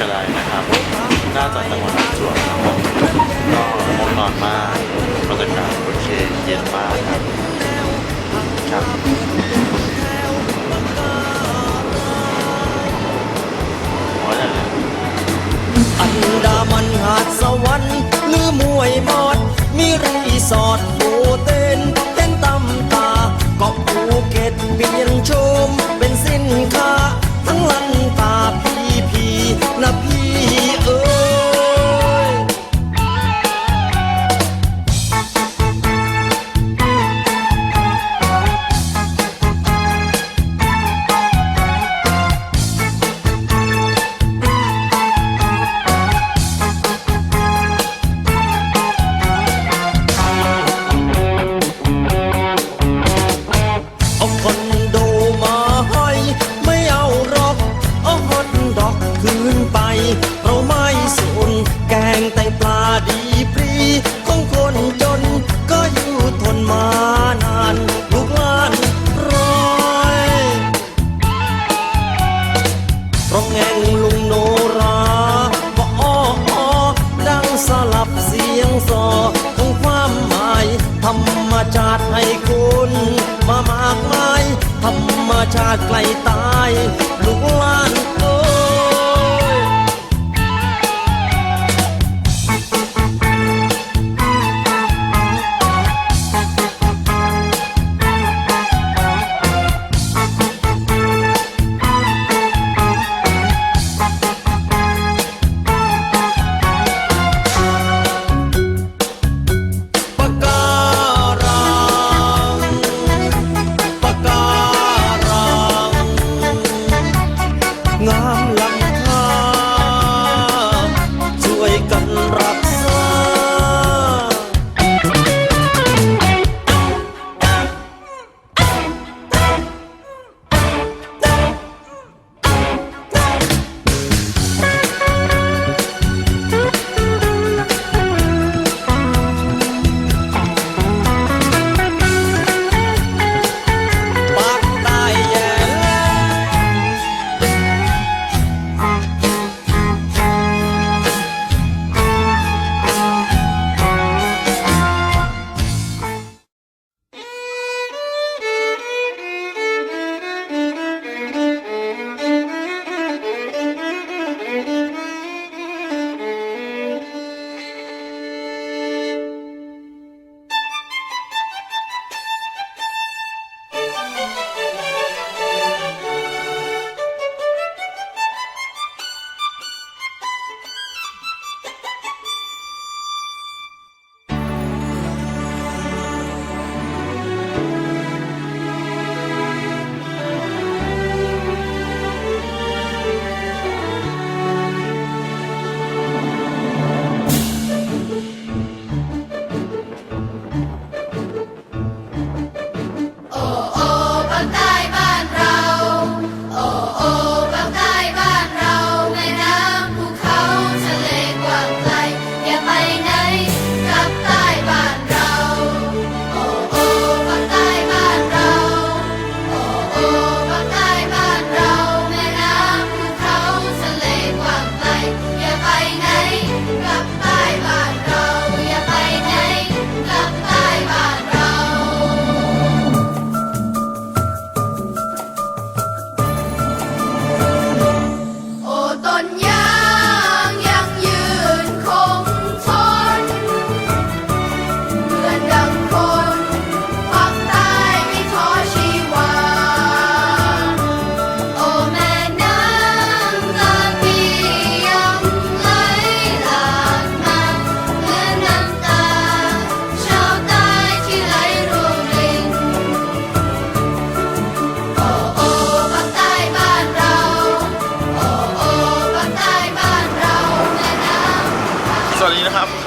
กระไดนะครับ น่าจะจังหวัดประจวบครับก็ง่วงนอนมากบรรยากาศโอเคเย็นมากครับครับอันดามันหาดสวรรค์หรือมวยมอด มีรีสอร์ทโบเต้นเต้นตำตาเกาะภูเก็ตเปลี่ยนโฉมเป็นสินค้า ลับเสียงซอของความหมายธรรมชาติให้คุณมามากมายธรรมชาติไกลตายลูกหลาน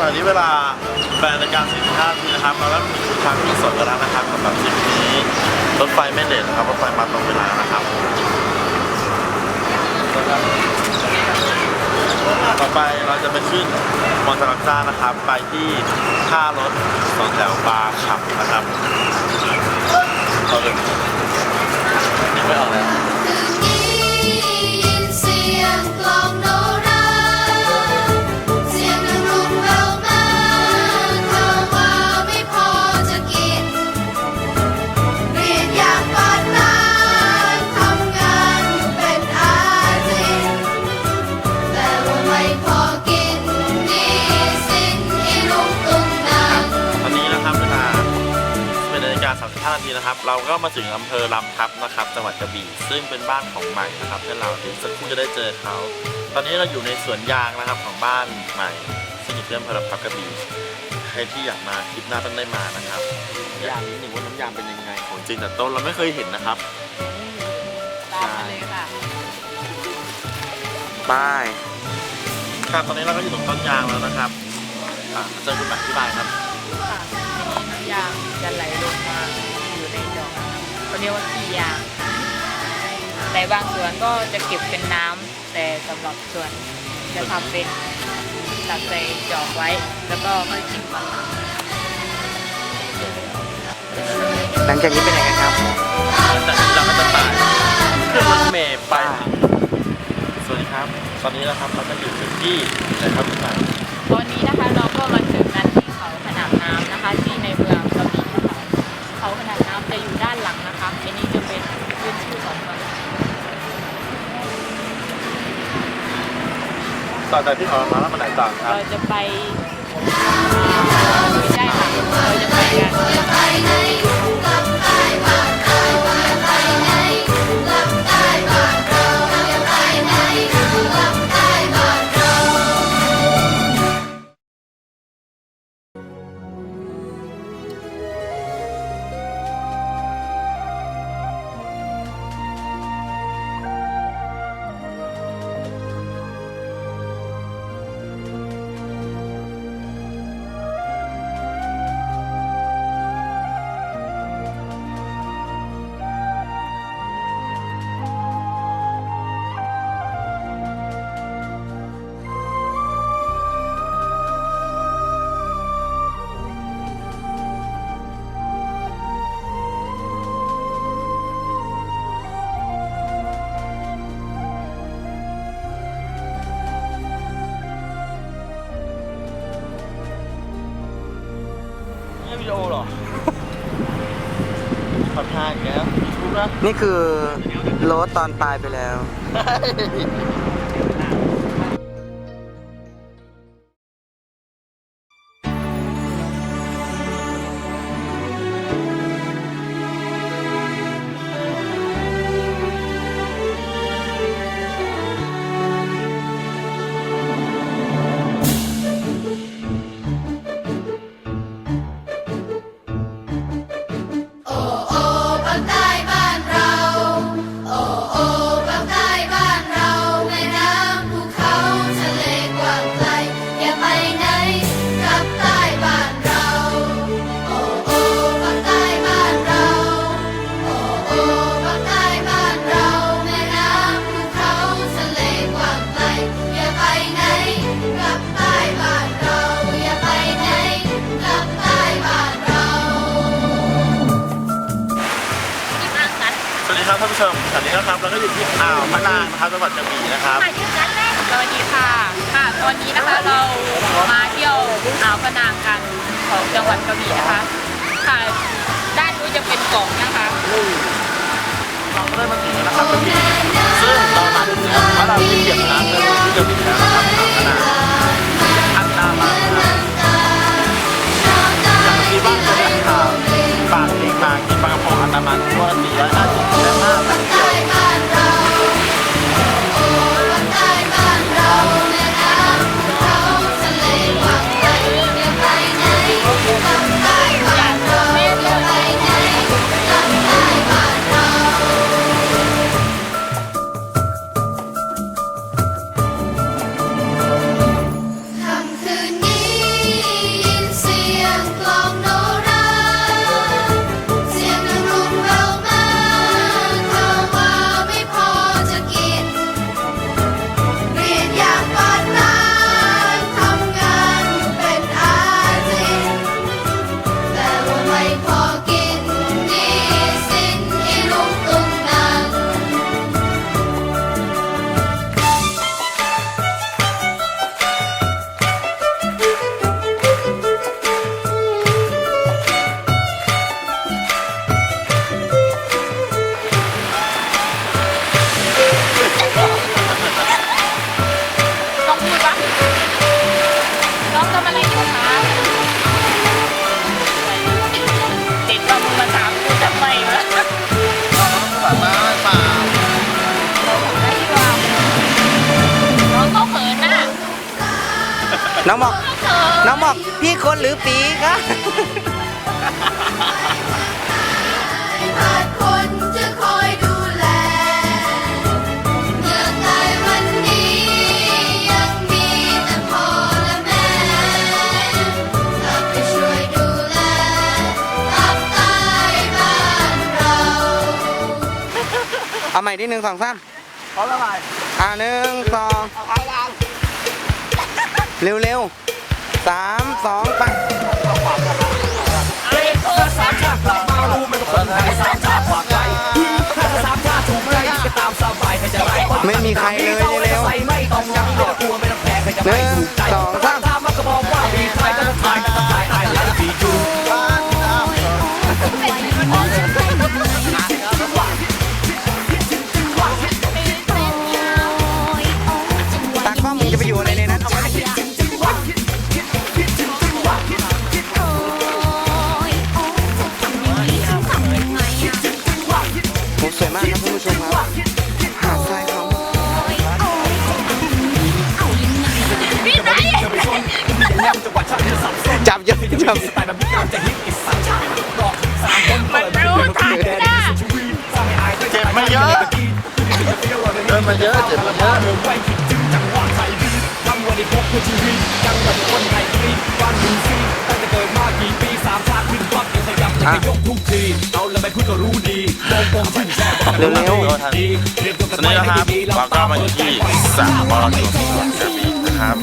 อนนี้เวลา8นาฬิกา45นาทีนะครับเราเริ่มถึงทางที่สดกันแล้วนะครับสำหรับทริปนี้รถไฟไม่เลทนะครับรถไฟมาตรงเวลานะครับ ต่อไปเราจะไปขึ้นมอเตอร์ซ่านะครับ ไปที่ท่ารถสองแถวบาร์ขับนะครับเอาเลย35 นาทีนะครับ เราก็มาถึงอำเภอลำทับนะครับจังหวัดกระบี่ซึ่งเป็นบ้านของใหม่นะครับเพื่อนเราเดี๋ยวสักครู่จะได้เจอเขาตอนนี้เราอยู่ในสวนยางนะครับของบ้านใหม่ซึ่งอยู่ที่อำเภอลำทับกระบี่ใครที่อยากมาคลิปหน้าต้องได้มานะครับยางนิดหนึ่งว่าน้ำยางเป็นยังไงของจริงแต่ต้นเราไม่เคยเห็นนะครับตามมาเลยค่ะป้ายครับตอนนี้เราก็อยู่ตรงต้นยางแล้วนะครับอะเจอคุณหมายอธิบายครับค่ะทีนี้น้ำยางจะไหลลงมาอยู่ในดอก เขาเรียกว่าขี้ยางแต่บางส่วนก็จะเก็บเป็นน้ำแต่สำหรับส่วนจะทำเป็นตักใส่จอกไว้ แล้วก็ค่อยกินหลังจากนี้เป็นยังไงครับแต่เราก็จะไปขึ้นรถเมล์ไป สวัสดีครับ ตอนนี้นะครับเราก็อยู่ที่ไหนครับคุณหมายตอนนี้นะคะเราก็มาถึง ต่อจากที่ออกมาแล้วมันไหนต่างครับ เราจะไปไม่ได้ค่ะเราจะไปกัน นะนี่คือโรสตอนตายไปแล้วโนนี้นะครับเราก็อยู่ที่อ่าวมะนางนะครับจังหวัดกระบี่นะครับ สวัสดีค่ะ ค่ะตอนนี้นะคะเรามาเที่ยวอ่าวพะนางกันของจังหวัดกระบี่นะคะ ค่ะ ด้านนู้นจะเป็นเกาะนะคะ เราก็ได้มาถึงแล้วนะครับกระบี่ซึ่งเรามาถึงแล้วเพราะเราที่เหยียบน้ำเลยที่กระบี่แล้วนะครับอ่าวมะนางอันดามันนะครับอย่างที่บ้านก็ได้ข่าวปากเองมากินปลากระพงอันดามันตัวละสี่ร้อยห้าสิบ น้องบอกน้องบอกพี่คนหรือปีคะขาดคนจะคอยดูแลเมื่อตายวันนี้ยังมีแต่พ่อและแม่กลับไปช่วยดูแลภาคใต้บ้านเราเอาใหม่ที่หนึ่งสองสามพร้อมแล้วไหมอ่าหนึ่งสองเร็วเร็วๆสามสองไปไม่มีใครเลยเร็วๆหนึ่งสองสาม จับเยอะจับมันรู้ทันจ้าเจ็บมาเยอะเดินมาเยอะเจ็บมาเยอะเร็วเร็วตอนนี้นะครับเราก็มาอยู่ที่สระบอลชนจังหวัดกระบี่นะครับ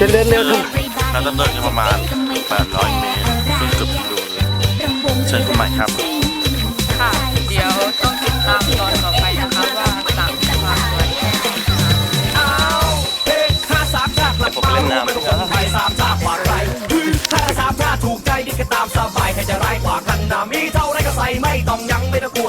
จะเดินเร็วทำไมเราดำเนินกันประมาณ800เมตรซึ่งเกือบกิโลเลยเชิญคุณใหม่ครับ ค่ะ เดี๋ยวต้องติดตามตอนต่อไปนะคะว่าสั่งความสวยแค่ไหนค่ะผมเล่นน้ำสามชาติกว่าใครถ้าสามชาติถูกใจนี่ก็ตามสบายใครจะร้ายกว่ากันนะมีเท่าไรก็ใส่ไม่ต้องยั้งไม่ต้องกลัว